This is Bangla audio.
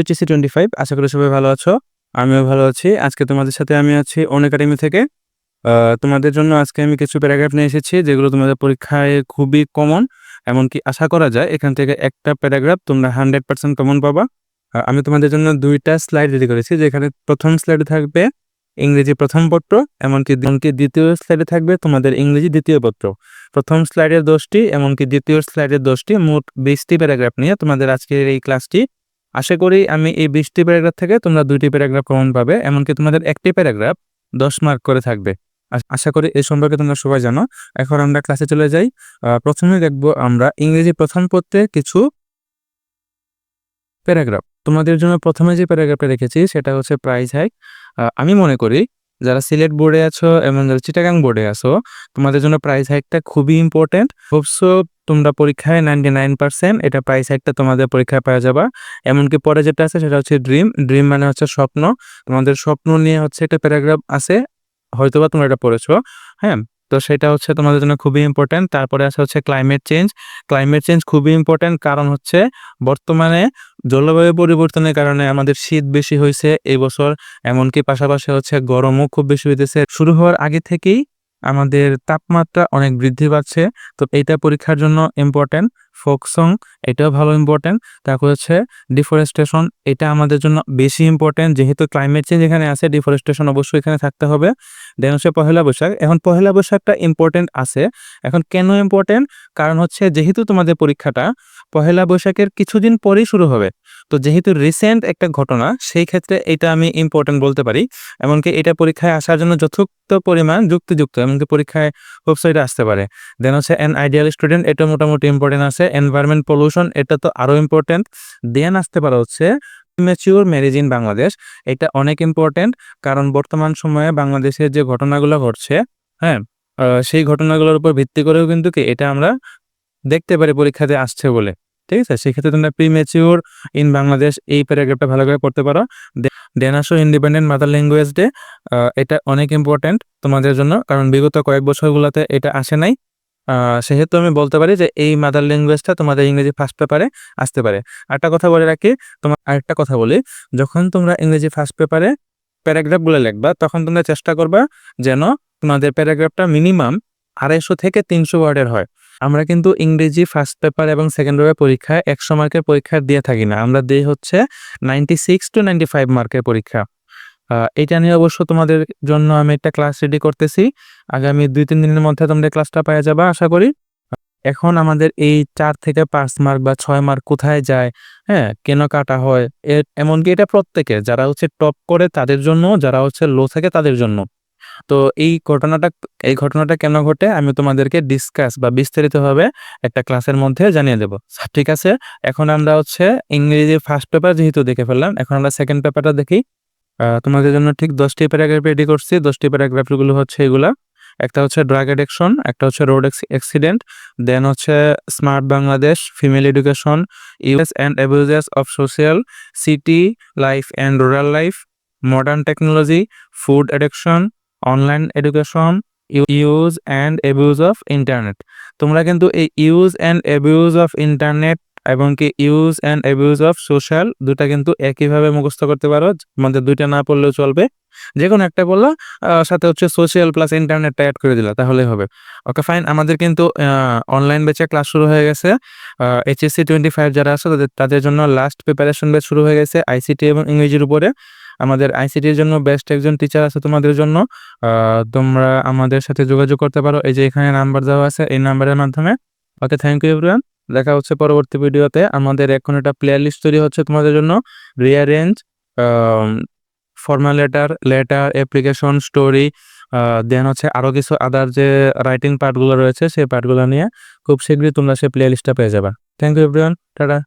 এইচএসসি টোয়েন্টি ফাইভ আশা করি সবাই ভালো আছো। আমিও ভালো আছি। আজকে তোমাদের সাথে আমি আছি অন একাডেমি থেকে। তোমাদের জন্য আজকে আমি কিছু প্যারাগ্রাফ নিয়ে এসেছি, যেগুলো তোমাদের পরীক্ষায় খুবই কমন এমনকি আশা করা যায় এখান থেকে একটা প্যারাগ্রাফ তোমরা হান্ড্রেড পার্সেন্ট কমন পাবা। আমি তোমাদের জন্য দুইটা স্লাইড রেডি করেছি, যেখানে প্রথম স্লাইডে থাকবে ইংরেজি প্রথম পত্র, এমনকি এমনকি দ্বিতীয় স্লাইডে থাকবে তোমাদের ইংরেজি দ্বিতীয় পত্র। প্রথম স্লাইডের দশটি, এমনকি দ্বিতীয় স্লাইডের দশটি, মোট বিশটি প্যারাগ্রাফ নিয়ে তোমাদের আজকের এই ক্লাসটি আশা করি আমি এই বিশটি প্যারাগ্রাফ থেকে তোমরা দুইটি প্যারাগ্রাফ কমন পাবে, এমনকি তোমাদের একটি প্যারাগ্রাফ দশ মার্ক করে থাকবে। আশা করি এই সম্পর্কে তোমরা সবাই জানো। এখন আমরা ক্লাসে চলে যাই। প্রথমে দেখব আমরা ইংরেজি প্রথম পত্রে কিছু প্যারাগ্রাফ। তোমাদের জন্য প্রথমে যে প্যারাগ্রাফটা রেখেছি সেটা হচ্ছে প্রাইস হাইক। আমি মনে করি যারা সিলেট বোর্ডে আছো এবং যারা চিটাগাং বোর্ডে আছো, তোমাদের জন্য প্রাইস হাইকটা খুবই ইম্পর্টেন্ট। হোপসো তোমরা পরীক্ষায় নাইনটি নাইন পার্সেন্ট এটা প্রাইস হাইকটা তোমাদের পরীক্ষায় পাওয়া যাবা। এমনকি পরে যেটা আছে সেটা হচ্ছে ড্রিম ড্রিম মানে হচ্ছে স্বপ্ন। তোমাদের স্বপ্ন নিয়ে হচ্ছে একটা প্যারাগ্রাফ আছে, হয়তোবা তোমরা এটা পড়েছো হ্যাঁ? তো সেটা হচ্ছে তোমাদের জন্য খুবই ইম্পর্টেন্ট তারপরে আছে হচ্ছে ক্লাইমেট চেঞ্জ ক্লাইমেট চেঞ্জ খুবই ইম্পর্টেন্ট কারণ হচ্ছে বর্তমানে জলবায়ু পরিবর্তনের কারণে আমাদের শীত বেশি হয়েছে এই বছর। এমনকি পাশাপাশি হচ্ছে গরমও খুব বেশি হইতেছে। শুরু হওয়ার আগে থেকেই আমাদের তাপমাত্রা অনেক বৃদ্ধি পাচ্ছে। তো এইটা পরীক্ষার জন্য ইম্পর্টেন্ট ফোক সং, এটাও ভালো ইম্পর্টেন্ট তারপর হচ্ছে ডিফরেস্টেশন এটা আমাদের জন্য বেশি ইম্পর্টেন্ট যেহেতু ক্লাইমেট চেঞ্জ এখানে আছে ডিফরেস্টেশন অবশ্যই এখানে থাকতে হবে। দেন হচ্ছে পহেলা বৈশাখ। এখন পহেলা বৈশাখটা ইম্পর্টেন্ট আছে। এখন কেন ইম্পর্টেন্ট কারণ হচ্ছে যেহেতু তোমাদের পরীক্ষাটা, পহেলা বৈশাখের কিছুদিন পরেই শুরু হবে। তো যেহেতু রিসেন্ট একটা ঘটনা, সেই ক্ষেত্রে এটা আমি ইম্পর্টেন্ট বলতে পারি। এমনকি এটা পরীক্ষায় আসার জন্য যথেষ্ট পরিমাণ যুক্তিযুক্ত, এমনকি পরীক্ষায় ওয়েবসাইটে আসতে পারে। দেন হচ্ছে এন আইডিয়াল স্টুডেন্ট এটা মোটামুটি ইম্পর্টেন্ট আছে। এনভায়রনমেন্ট পলিউশন এটা তো আরও ইম্পর্টেন্ট দেন আসতে পারে হচ্ছে ম্যাচিওর ম্যারেজ ইন বাংলাদেশ এটা অনেক ইম্পর্টেন্ট কারণ বর্তমান সময়ে বাংলাদেশের যে ঘটনাগুলো ঘটছে হ্যাঁ সেই ঘটনাগুলোর উপর ভিত্তি করেও কিন্তু কি এটা আমরা দেখতে পারি পরীক্ষাতে আসছে বলে। ঠিক আছে? সেক্ষেত্রে তোমরা প্রিমেচিওর ইন বাংলাদেশ এই প্যারাগ্রাফটা ভালো করে পড়তে পারো। দেন আসো ইন্ডিপেন্ডেন্ট মাদার ল্যাঙ্গুয়েজ ডে এটা অনেক ইম্পর্টেন্ট তোমাদের জন্য, কারণ বিগত কয়েক বছরগুলোতে এটা আসে নাই। সেহেতু আমি বলতে পারি যে এই মাদার ল্যাঙ্গুয়েজটা তোমাদের ইংরেজি ফার্স্ট পেপারে আসতে পারে। একটা কথা বলে রাখি, তোমার আরেকটা কথা বলি, যখন তোমরা ইংরেজি ফার্স্ট পেপারে প্যারাগ্রাফগুলো লিখবা, তখন তোমরা চেষ্টা করবা যেন তোমাদের প্যারাগ্রাফটা মিনিমাম আড়াইশো থেকে তিনশো ওয়ার্ডের হয়। আমরা কিন্তু ইংরেজি ফার্স্ট পেপার এবং সেকেন্ড পেপার পরীক্ষায় একশো মার্কের পরীক্ষা দিয়ে থাকি না। আমরা দিই হচ্ছে ninety six to ninety five মার্কের পরীক্ষা এটা নিয়ে অবশ্য তোমাদের জন্য আমি একটা ক্লাস রেডি করতেছি। আগামী দুই তিন দিনের মধ্যে তোমরা ক্লাসটা পাওয়া যাবে, আশা করি। এখন আমাদের এই চার থেকে পাঁচ মার্ক বা ছয় মার্ক কোথায় যায় হ্যাঁ কেন কাটা হয় এমনকি এটা প্রত্যেকে যারা হচ্ছে টপ করে তাদের জন্য, যারা হচ্ছে লো থাকে তাদের জন্য। তো এই ঘটনাটা এই ঘটনাটা কেন ঘটে আমি তোমাদেরকে ডিসকাস বা বিস্তারিতভাবে একটা ক্লাসের মধ্যে জানিয়ে দেবো। ঠিক আছে? এখন আমরা হচ্ছে ইংরেজি ফার্স্ট পেপার যেহেতু দেখে ফেললাম, এখন আমরা সেকেন্ড পেপারটা দেখি। তোমাদের জন্য ঠিক দশটি প্যারাগ্রাফ রেডি করছি। দশটি প্যারাগ্রাফগুলো হচ্ছে এগুলা। একটা হচ্ছে ড্রাগ অ্যাডিকশন একটা হচ্ছে রোড অ্যাক্সিডেন্ট দেন হচ্ছে smart Bangladesh female education use and abuses of social city life and rural life modern technology food addiction online education use and abuse of internet তোমরা কিন্তু এই use and abuse of internet এবং কি use and abuse of social দুটা কিন্তু একইভাবে মুখস্থ করতে পারো। আমাদের দুইটা না পড়লেও চলবে। যে কোনো একটা বলল সাথে হচ্ছে সোশ্যাল প্লাস ইন্টারনেটটা অ্যাড করে দিলা তাহলে হবে। ওকে ফাইন আমাদের কিন্তু অনলাইন ব্যাচে ক্লাস শুরু হয়ে গেছে। এইচএসসি টোয়েন্টি ফাইভ যারা আছে, তাদের তাদের জন্য লাস্ট প্রিপারেশন ব্যাচ শুরু হয়ে গেছে আইসিটি এবং ইংরেজির উপরে। আমাদের আইসিটির জন্য বেস্ট একজন টিচার আছে তোমাদের জন্য। তোমরা আমাদের সাথে যোগাযোগ করতে পারো। এই যে এখানে নাম্বার দেওয়া আছে, এই নাম্বারের মাধ্যমে। ওকে থ্যাংক ইউ এভরিওয়ান দেখা হচ্ছে পরবর্তী ভিডিওতে আমাদের এখন একটা প্লেয়ার লিস্ট তৈরি হচ্ছে তোমাদের জন্য। Rearrange formal letter letter application story then হচ্ছে আরও কিছু আদার যে রাইটিং পার্টগুলো রয়েছে, সেই পার্টগুলো নিয়ে খুব শীঘ্রই তোমরা সেই প্লে লিস্টটা পেয়ে যাবে। Thank you everyone tata